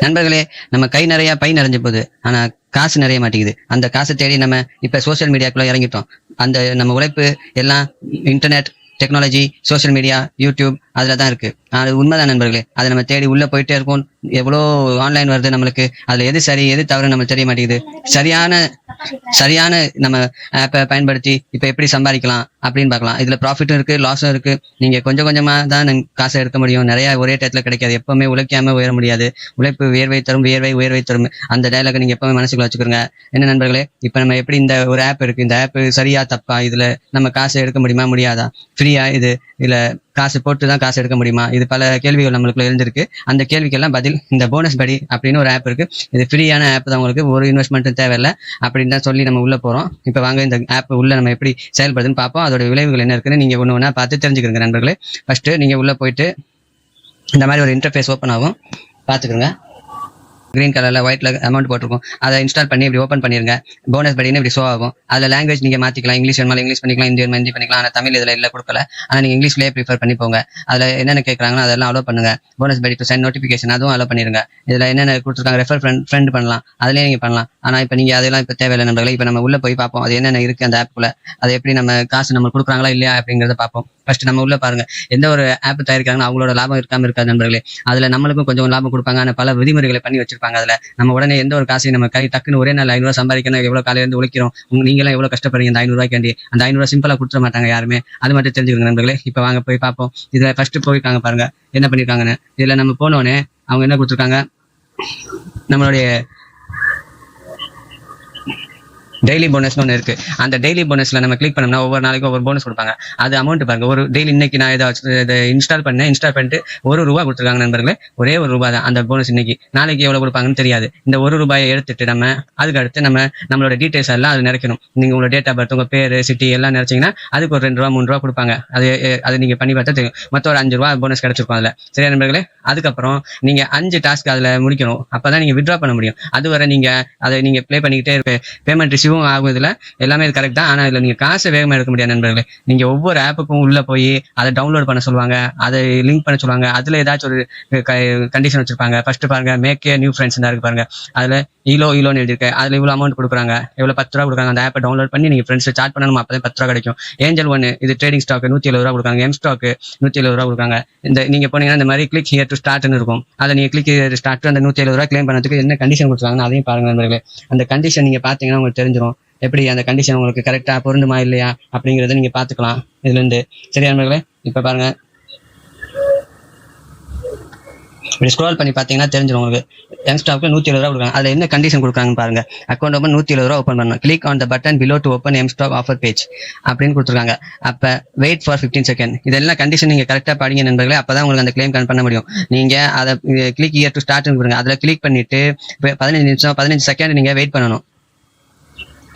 நண்பர்களே நம்ம கை நிறைய பை நிறைஞ்ச போகுது. ஆனா காசு நிறைய மாட்டேங்குது. அந்த காசை தேடி நம்ம இப்ப சோஷியல் மீடியாக்குள்ள இறங்கிட்டோம். அந்த நம்ம உழைப்பு எல்லாம் internet technology social media YouTube அதில் தான் இருக்கு. அது உண்மைதான் நண்பர்களே. அதை நம்ம தேடி உள்ள போயிட்டே இருக்கோம். எவ்வளோ ஆன்லைன் வருது நம்மளுக்கு. அதுல எது சரி எது தவறு நம்மளுக்கு தெரிய மாட்டேங்குது. சரியான சரியான நம்ம ஆப்பை பயன்படுத்தி இப்ப எப்படி சம்பாதிக்கலாம் அப்படின்னு பார்க்கலாம். இதுல ப்ராஃபிட்டும் இருக்கு லாஸும் இருக்கு. நீங்க கொஞ்சம் கொஞ்சமா தான் காசை எடுக்க முடியும். நிறைய ஒரே டயத்துல கிடைக்காது. எப்பவுமே உழைக்காம உயர முடியாது. உழைப்பு வியர்வை தரும் வியர்வை உயர்வை தரும். அந்த டயலாக நீங்க எப்பவுமே மனசுக்குள்ள வச்சுக்கோங்க. என்ன நண்பர்களே? இப்ப நம்ம எப்படி இந்த ஒரு ஆப் இருக்கு. இந்த ஆப் சரியா தப்பா? இதுல நம்ம காசை எடுக்க முடியுமா முடியாதா? ஃப்ரீயா இது இல்ல காசு போட்டு தான் காசு எடுக்க முடியுமா? இது பல கேள்விகள் நம்மளுக்குள்ள எழுந்திருக்கு. அந்த கேள்விக்கெல்லாம் பதில் இந்த போனஸ் படி அப்படின்னு ஒரு ஆப் இருக்கு. இது ஃப்ரீயான ஆப் தான் உங்களுக்கு. ஒரு இன்வெஸ்ட்மெண்ட்டும் தேவையில்லை அப்படின்னு தான் சொல்லி நம்ம உள்ள போறோம். இப்போ வாங்க இந்த ஆப் உள்ள நம்ம எப்படி செயல்படுதுன்னு பார்ப்போம். அதோட விளைவுகள் என்ன இருக்குன்னு நீங்க ஒன்று ஒன்றா பார்த்து தெரிஞ்சுக்கிறீங்க நண்பர்களே. ஃபர்ஸ்ட் நீங்க உள்ள போயிட்டு இந்த மாதிரி ஒரு இன்டர்ஃபேஸ் ஓப்பன் ஆகும். பார்த்துக்கோங்க. கிரீன் கலர்ல ஒயிட்ல அமௌண்ட் போட்டிருக்கும். அதை இன்ஸ்டால் பண்ணி இப்படி ஓப்பன் பண்ணிருங்க. போனஸ் படின்னு இப்படி ஷோ ஆகும். அதில் லாங்குவேஜ் நீங்க மாத்திக்கலாம். இங்கிலீஷ் வேணுமா இங்கிலீஷ் பண்ணிக்கலாம் இந்தியன் ஹிந்தி பண்ணிக்கலாம். ஆனால் தமிழ் இதில் இல்லை கொடுக்கல. ஆனால் நீங்க இங்கிலீஷ்லேயே ப்ரிஃபர் பண்ணி போங்க. அதில் என்னென்ன கேட்குறாங்களோ அதெல்லாம் அலோவ் பண்ணுங்க. போனஸ் படி டு சென்ட் நோட்டிஃபிகேஷன் அதுவும் அலோவ் பண்ணிருங்க. இதில் என்னென்ன கொடுத்துருக்காங்க ரெஃபர் ஃப்ரெண்ட் ஃப்ரெண்ட் பண்ணலாம். அதுலயே நீங்க பண்ணலாம். ஆனால் இப்போ நீங்க அதெல்லாம் இப்போ தேவையில்லை நண்பர்களே. இப்போ நம்ம உள்ள போய் பார்ப்போம். அது என்னென்ன இருக்கு அந்த ஆப்புக்குள்ள அதை எப்படி நம்ம காசு நம்ம கொடுக்குறாங்களா இல்லையா அப்படிங்கிறத பார்ப்போம். ஃபர்ஸ்ட் நம்ம உள்ள பாருங்க. எந்த ஒரு ஆப் தயாரிக்கிறாங்கன்னா அவங்களோட லாபம் இருக்காம இருக்காது நண்பர்களே. அதுல நம்மளுக்கும் கொஞ்சம் லாபம் கொடுப்பாங்க. ஆனால் பல விதிமுறைகளை பண்ணி வச்சிருப்பாங்க. அதுல நம்ம உடனே எந்த ஒரு காசையும் நம்ம கை டக்குன்னு ஒரே நாள் ஐநூறு சம்பாதிக்கணும் எவ்வளவு காலையில இருந்து உழைக்கிறோம். உங்க நீங்களாம் எவ்வளவு கஷ்டப்படுறீங்க? இந்த ஐநூறு ரூபாய்க்காண்டி அந்த ஐநூறு சிம்பிளா கொடுத்துட மாட்டாங்க யாருமே. அது மட்டும் தெரிஞ்சுக்கோங்க நண்பர்களே. இப்போ வாங்க போய் பார்ப்போம். இதுல ஃபர்ஸ்ட் போயிருக்காங்க பாருங்க. என்ன பண்ணிருக்காங்கன்னு. இதுல நம்ம போனோடனே அவங்க என்ன கொடுத்துருக்காங்க? நம்மளுடைய டெய்லி போனஸ்னு ஒன்று இருக்குது அந்த டெய்லி போனஸில் நம்ம கிளிக் பண்ணோம்னா ஒவ்வொரு நாளைக்கும் ஒவ்வொரு போனஸ் கொடுப்பாங்க. அது அமௌண்ட் பாருங்க. ஒரு டெய்லி இன்னைக்கு நான் இதை இதை இன்ஸ்டால் பண்ணேன். இன்ஸ்டால் பண்ணிட்டு ஒரு ரூபா கொடுத்துருக்காங்க நண்பர்களே. ஒரே ஒரு ரூபா தான். அந்த போனஸ் இன்னைக்கு. நாளைக்கு எவ்வளோ கொடுப்பாங்கன்னு தெரியாது. இந்த ஒரு ரூபாயை எடுத்துட்டு நம்ம அதுக்கு அடுத்து நம்ம நம்மளோட டீட்டெயில்ஸ் எல்லாம் அது நினைக்கணும் நீங்கள் உங்களோட டேட் ஆஃப் பர்த் உங்கள் பேர் சிட்டி எல்லாம் நினைச்சிங்கன்னா அதுக்கு ஒரு ரெண்டு ரூபா மூணு ரூபா கொடுப்பாங்க. அது அது நீங்கள் பண்ணி பார்த்தா தெரியும். மொத்தம் ஒரு அஞ்சு ரூபா போனஸ் கிடைச்சிருக்கும் அதில். சரியா நண்பர்களே? அதுக்கப்புறம் நீங்கள் அஞ்சு டாஸ்க் அதில் முடிக்கணும். அப்போ தான் நீங்கள் வித்ட்ரா பண்ண முடியும். அதுவரை நீங்கள் அதை நீங்கள் ப்ளே பண்ணிக்கிட்டே பேமெண்ட் பேமெண்ட் இஷ்யூவும் ஆகும் இதுல எல்லாமே இது கரெக்ட் தான். ஆனா இதுல நீங்க காசு வேகமா எடுக்க முடியாது நண்பர்களே. நீங்க ஒவ்வொரு ஆப்புக்கும் உள்ள போய் அதை டவுன்லோட் பண்ண சொல்லுவாங்க. அதை லிங்க் பண்ண சொல்லுவாங்க. அதுல ஏதாச்சும் ஒரு கண்டிஷன் வச்சிருப்பாங்க. ஃபர்ஸ்ட் பாருங்க மேக்கே நியூ ஃப்ரெண்ட்ஸ் இருக்கு பாருங்க. அதுல ஈலோ ஈலோன்னு எழுதிருக்கு அதில் இவ்வளோ அமௌண்ட் கொடுக்குறாங்க. இவ்வளோ பத்து ரூபா கொடுக்குறாங்க. அந்த ஆப்பை டவுன்லோட் பண்ணி நீங்கள் ஃப்ரெண்ட்ஸ் சார்ட் பண்ணணும்? அப்பதான் பத்து ரூபா கிடைக்கும். ஏஞ்சல் ஒன்று இது ட்ரேடிங் ஸ்டாக் நூற்றி எழுபது ரூபா கொடுக்குறாங்க. எம் ஸ்டாக் நூற்றி எழுபது ரூபா கொடுக்குறாங்க. இந்த நீங்க போனீங்கன்னா இந்த மாதிரி கிளிக் ஹியர் டு ஸ்டார்ட்னு இருக்கும். அதை நீங்கள் கிளிக் ஸ்டார்ட் அந்த நூற்றி எழுபது ரூபா கிளைம் பண்ணுறதுக்கு என்ன கண்டிஷன் கொடுத்துருக்காங்க அதையும் பாருங்க நண்பர்களே. அந்த கண்டிஷன் நீங்க பாத்தீங்கன்னா உங்களுக்கு தெரிஞ்சு தெரிஞ்சிடும் எப்படி அந்த கண்டிஷன் உங்களுக்கு கரெக்டா பொருந்துமா இல்லையா அப்படிங்கறத நீங்க பாத்துக்கலாம் இதுல இருந்து சரியா நண்பர்களே? இப்ப பாருங்க. இப்படி ஸ்க்ரோல் பண்ணி பார்த்தீங்கன்னா தெரிஞ்சிடும் உங்களுக்கு. யங் நூற்றி எழுபது ரூபா கொடுக்குறாங்க. அதில் என்ன கண்டிஷன் கொடுக்குறாங்கன்னு பாருங்க. அக்கௌண்ட் ஓப்பன் நூற்றி எழுபது ரூபா ஓப்பன் பண்ணணும். Click on the button below to open M stock offer page அப்படின்னு கொடுத்துருக்காங்க. அப்போ வெயிட் ஃபார் ஃபிஃப்டீன் செகண்ட் இதெல்லாம் கண்டிஷன் நீங்கள் கரெக்டாக படிங்க நண்பர்களே. அப்போ தான் உங்களுக்கு அந்த கிளைம் பண்ண முடியும். நீங்கள் அதை கிளிக் இயர் டு ஸ்டார்ட் கொடுங்க. அதில் கிளிக் பண்ணிட்டு பதினஞ்சு நிமிஷம் பதினஞ்சு செகண்ட் நீங்கள் வெயிட் பண்ணணும்.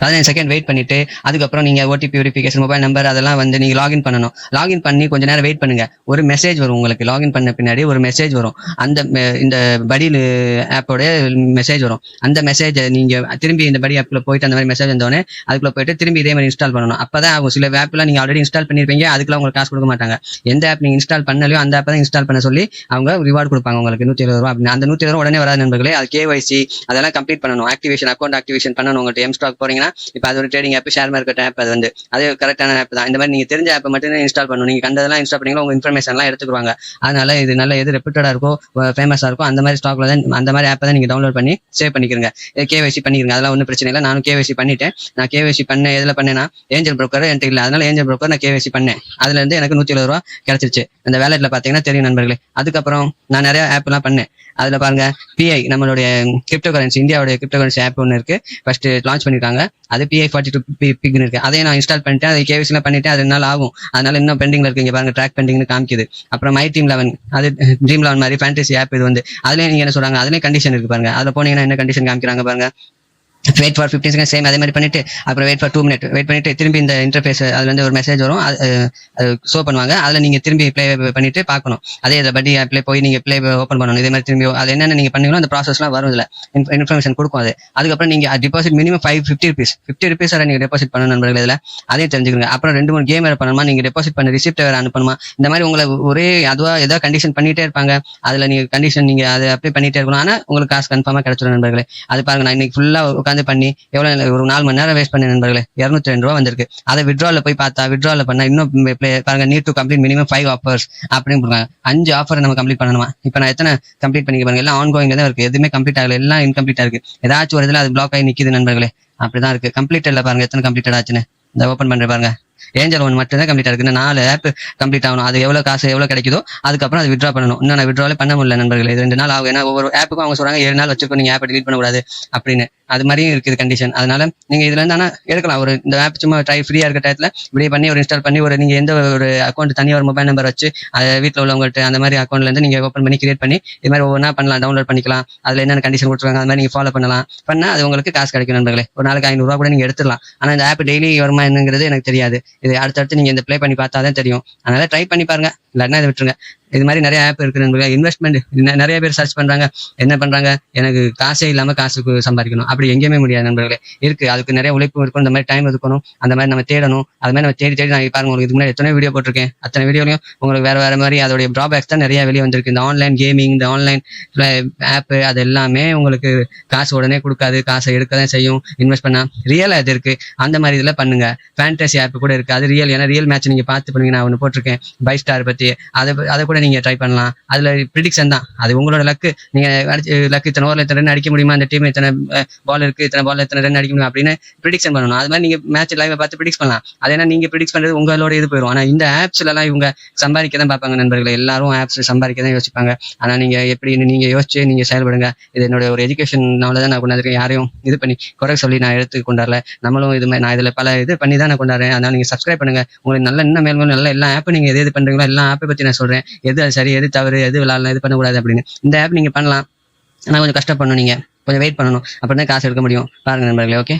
பதினஞ்சு செகண்ட் வெயிட் பண்ணிட்டு அதுக்கப்புறம் நீங்க ஓடிபி வெரிஃபிகேஷன் மொபைல் நம்பர் அதெல்லாம் வந்து நீங்க லாகின் பண்ணணும். லாகின் பண்ணி கொஞ்ச நேரம் வெயிட் பண்ணுங்க. ஒரு மெசேஜ் வரும் உங்களுக்கு. லாகின் பண்ண பின்னாடி ஒரு மெசேஜ் வரும். அந்த இந்த படியில் ஆப்போடைய மெசேஜ் வரும். அந்த மெசேஜை நீங்க திரும்பி இந்த படி ஆப்ல போயிட்டு அந்த மாதிரி மெசேஜ் வந்தோடனே அதுக்குள்ள போயிட்டு திரும்பி இதே மாதிரி இன்ஸ்டால் பண்ணணும். அப்பதான் ஆகும் சில ஆப்லாம் நீங்க ஆல்ரெடி இன்ஸ்டால் பண்ணிருப்பீங்க. அதுக்குலாம் உங்களுக்கு காசு கொடுக்க மாட்டாங்க. எந்த ஆப் நீங்க இன்ஸ்டால் பண்ணலையோ அந்த ஆப் தான் இன்ஸ்டால் பண்ண சொல்லி அவங்க ரிவார்டு கொடுப்பாங்க உங்களுக்கு. நூத்தி இருபது ரூபா அப்படின்னு. அந்த நூத்தி இருபது ரூபா உடனே வராது நண்பர்களே. அது கேஒய்சி அதெல்லாம் கம்ப்ளீட் பண்ணணும். ஆக்டிவேஷன் அக்கௌண்ட் ஆக்டிவேஷன் பண்ணணும். உங்கள்கிட்ட எம் ஸ்டாக் போறீங்கன்னா இப்போ அது ஒரு trading app share market app அது வந்து அது கரெக்டான ஆப் தான். இந்த மாதிரி நீங்க தெரிஞ்ச ஆப் மட்டும் இன்ஸ்டால் பண்ணணும். நீங்க கண்டதெல்லாம் இன்ஸ்டால் பண்ணீங்களா உங்க இன்ஃபர்மேஷன்லாம் எடுத்துக்குவாங்க. அதனால இது நல்ல எது ரெப்யூட்டடா இருக்கோ ஃபேமஸா இருக்கோ அந்த மாதிரி ஸ்டாக்ல தான் அந்த மாதிரி ஆப்பை தான் நீங்க டவுன்லோட் பண்ணி சேவ் பண்ணிக்கிறங்க கேவைசி பண்ணிக்கிறங்க அதெல்லாம் ஒன்றும் பிரச்சனை இல்லை. நானும் கேவைசி பண்ணிட்டேன். நான் கேவைசி பண்ண எதுல பண்ணேன்னா ஏஞ்சல் broker என்கிட்ட இல்லை. அதனால ஏஞ்சல் ப்ரோக்கர் நான் கேவைசி பண்ணேன். அதுல இருந்து எனக்கு நூத்தி எழுபது ரூபா கிடைச்சிருச்சு. அந்த வேலெட்ல பாத்தீங்கன்னா தெரியும் நண்பர்களே. அதுக்கப்புறம் நான் நிறைய ஆப் எல்லாம் பண்ணேன். அதுல பாருங்க பிஐ நம்மளுடைய கிரிப்டோ கரன்சி இந்தியாவுடைய கிரிப்டோ கரன்சி ஆப் ஒன்று இருக்கு. ஃபர்ஸ்ட் லான்ச் பண்ணிருக்காங்க. அது பிஐ ஃபார்ட்டி டூ பிக்னு இருக்கு. அதையும் நான் இன்ஸ்டால் பண்ணிட்டேன். அதை கேவிசிலாம் பண்ணிட்டேன். அது நாள் ஆகும். அதனால இன்னும் பெண்டிங்ல இருக்கு. இங்க பாருங்க ட்ராக் பெண்டிங்னு காமிக்குது. அப்புறம் மை டீம் லெவன் அது ட்ரீம் லெவன் மாதிரி ஃபேண்டசி ஆப் இது வந்து. அதுலயும் நீங்க என்ன சொல்றாங்க? அதுலயும் கண்டிஷன் இருக்கு பாருங்க. அதுல போனீங்கன்னா என்ன கண்டிஷன் காமிக்கிறாங்க பாருங்க? Wait for fifteen second same அதே மாதிரி பண்ணிட்டு அப்புறம் wait for two minute wait பண்ணிட்டு திரும்பி இந்த இன்டர்ஃபேஸ் அதுல இருந்து ஒரு மெசேஜ் வரும். அது ஷோ பண்ணுவாங்க. அதுல நீங்க திரும்பி ப்ளே பண்ணிட்டு பார்க்கணும். அதே இதை பட்டி ஆப்ல போய் நீங்க பிளே ஓப்பன் பண்ணணும். இதே மாதிரி திரும்பி அது என்னென்ன நீங்க பண்ணீங்களோ அந்த ப்ராசஸ்லாம் வரும் இதுல. இன்ஃபர்மேஷன் கொடுக்கும் அது. அதுக்கப்புறம் நீங்க deposit minimum five fifty rupees fifty rupees வரை நீங்க டெபாசிட் பண்ணணும் நண்பர்கள் இதுல. அதையும் தெரிஞ்சுக்கோங்க. அப்புறம் ரெண்டு மூணு கேம் வேறு பண்ணணுமா? நீங்க டெபாசிட் பண்ண ரிசிப்ட் வேற அனுப்பணுமா? இந்த மாதிரி உங்களை ஒரே அதுவா ஏதாவது கண்டிஷன் பண்ணிட்டே இருப்பாங்க. அதுல நீங்க கண்டிஷன் நீங்க அதை அப்ளை பண்ணிட்டே இருக்கணும். ஆனா உங்களுக்கு காசு கன்ஃபார்மா கிடைச்சிடும் நண்பர்களே. அது பாருங்க நான் இன்னைக்கு ஃபுல்லா உட்காந்து பண்ணி எவ்வளவு ஒரு நாலு மணி நேரம் வேஸ்ட் பண்ண நண்பர்களே இருநூத்தி ரெண்டு ரூபா வந்திருக்கு. அதை விட்ரால போய் பார்த்தா விட்ரால பண்ணா இன்னும் பாருங்க need to complete minimum five offers அப்படின்னு போடுறாங்க அஞ்சு ஆஃபர் நம்ம கம்ப்ளீட் பண்ணணுமா? இப்போ நான் எத்தனை கம்ப்ளீட் பண்ணிக்க பாருங்க எல்லாம் ஆன் கோயிங்ல தான் இருக்கு. எதுவுமே கம்ப்ளீட் ஆகல. எல்லாம் இன்கம்ப்ளீட்டா இருக்கு. ஏதாச்சும் ஒரு இதுல அது பிளாக் ஆகி நிக்குது நண்பர்களே. அப்படிதான் இருக்கு. கம்ப்ளீட் இல்ல பாருங்க எத்தனை கம்ப்ளீட் ஆச்சுன்னு. இந்த ஓப்பன் பண்ணுற பாருங்க. ஏஞ்சல் ஒன் மட்டும் தான் கம்ப்ளீட் ஆகுது நாலு ஆப் கம்ப்ளீட் ஆகணும். அது எவ்வளவு காசு எவ்வளவு கிடைக்குதோ அதுக்கப்புறம் அது விட்ரா பண்ணணும். இன்னும் நான் விட்ராலே பண்ண முடியல நண்பர்களே. இது ரெண்டு நாள் ஆகும். ஏன்னா ஒவ்வொரு ஆப்புக்கும் அவங்க சொல்றாங்க ஏழு நாள் வச்சிருக்கோம் நீங்க ஆப்பை டிலீட் பண்ணக்கூடாது அப்படின்னு. அது மாதிரியும் இருக்குது கண்டிஷன் அதனால நீங்க இதுல இருந்து ஆனா எடுக்கலாம். ஒரு இந்த ஆப் சும்மா ட்ரை ஃப்ரீயா இருக்க டயத்துல இப்படியே பண்ணி ஒரு இன்ஸ்டால் பண்ணி ஒரு நீங்க எந்த ஒரு அக்கௌண்ட் தனியாக ஒரு மொபைல் நம்பர் வச்சு அதை வீட்டில் உள்ளவங்கள்ட்ட அந்த மாதிரி அக்கௌண்ட்ல இருந்து நீங்க ஓப்பன் பண்ணி கிரியேட் பண்ணி இது மாதிரி ஒவ்வொன்றா பண்ணலாம் டவுன்லோட் பண்ணிக்கலாம். அதுல என்னென்ன கண்டிஷன் கொடுத்துருக்காங்க அது மாதிரி நீங்க ஃபாலோ பண்ணலாம். பண்ணா அது உங்களுக்கு காசு கிடைக்கும் நண்பர்களே. ஒரு நாளைக்கு ஐநூறுரூவா கூட நீங்க எடுத்துடலாம். ஆனா இந்த ஆப் டெய்லி வருமா என்னங்கிறது எனக்கு தெரியாது. இது அடுத்தடுத்து நீங்க இந்த ப்ளே பண்ணி பார்த்தா தான் தெரியும். அதனால ட்ரை பண்ணி பாருங்க. இல்லைன்னா இதை விட்டுருங்க. இது மாதிரி நிறைய ஆப் இருக்கு நண்பர்களே இன்வெஸ்ட்மெண்ட் நிறைய பேர் சர்ச் பண்றாங்க. என்ன பண்றாங்க? எனக்கு காசே இல்லாம காசுக்கு சம்பாதிக்கணும். அப்படி எங்கேயுமே முடியாது நண்பர்களே. இருக்கு. அதுக்கு நிறைய உழைப்பு இருக்கும். இந்த மாதிரி டைம் இருக்கணும் அந்த மாதிரி நம்ம தேடணும். அது மாதிரி நம்ம தேடி தேடி நான் பாருங்க உங்களுக்கு இதுக்கு முன்னாடி எத்தனை வீடியோ போட்டிருக்கேன். அத்தனை வீடியோலையும் உங்களுக்கு வேற வேற மாதிரி அதோடைய ட்ராபேக்ஸ் தான் நிறைய வெளியே வந்திருக்கு. இந்த ஆன்லைன் கேமிங் இந்த ஆன்லைன் ஆப் அது எல்லாமே உங்களுக்கு காசு உடனே கொடுக்காது. காசை எடுக்க தான் செய்யும். இன்வெஸ்ட் பண்ணா ரியல் அது இருக்கு. அந்த மாதிரி இதில் பண்ணுங்க. ஃபேண்டசி ஆப் கூட இருக்கு. அது ரியல் ஏன்னா ரியல் மேட்ச் நீங்க பார்த்து பண்ணுங்க நான் ஒன்று போட்டிருக்கேன். பை ஸ்டார் பத்தி. அதை அதை கூட நீங்க ட்ரை பண்ணலாம். அதுல ப்ரிடிக்ஷன் தான். அது உங்களோட லக்கு நீங்க அடிச்சு லக்கு இத்தனை ஓவரில் இத்தனை ரன் அடிக்க முடியுமா? அந்த டீம் இத்தனை பால் இருக்கு இத்தனை பால் இத்தனை ரன் அடிக்க முடியும்? அப்படின்னு ப்ரிடிக்ஷன் பண்ணணும். அது மாதிரி நீங்க மேட்ச் லைவ் பார்த்து ப்ரிடிக்ஸ் பண்ணலாம். அது ஏன்னா நீங்க ப்ரிடிக்ஸ் பண்றது உங்களோட இது போயிடும் ஆனா இந்த ஆப்ஸ்ல எல்லாம் இவங்க சம்பாதிக்க தான் பார்ப்பாங்க நண்பர்கள். எல்லாரும் ஆப்ஸ் சம்பாதிக்க தான் யோசிப்பாங்க. ஆனா நீங்க எப்படி நீங்க யோசிச்சு நீங்க செயல்படுங்க. இது என்னோட ஒரு எஜுகேஷன்னால தான் நான் கொண்டாந்துருக்கேன். யாரையும் இது பண்ணி குறை சொல்லி நான் எடுத்து கொண்டாடல. நம்மளும் இது மாதிரி நான் இதுல பல இது பண்ணி தான் நான் கொண்டாடுறேன். அதனால நீங்க சப்ஸ்கிரைப் பண்ணுங்க. உங்களுக்கு நல்ல இன்னும் மேலும் நல்ல எல்லா ஆப்பும் நீங்க எது இது பண்றீங்களோ எல்லா ஆப்பை பத்தி நான் சொல்றேன். எது சரி எது தவறு எது விளாடலாம் எது பண்ணக்கூடாது அப்படின்னு. இந்த ஆப் நீங்க பண்ணலாம். ஆனா கொஞ்சம் கஷ்டப்படணும் நீங்க. கொஞ்சம் வெயிட் பண்ணணும். அப்புறம் தான் காசு எடுக்க முடியும். பாருங்க நண்பர்களே ஓகே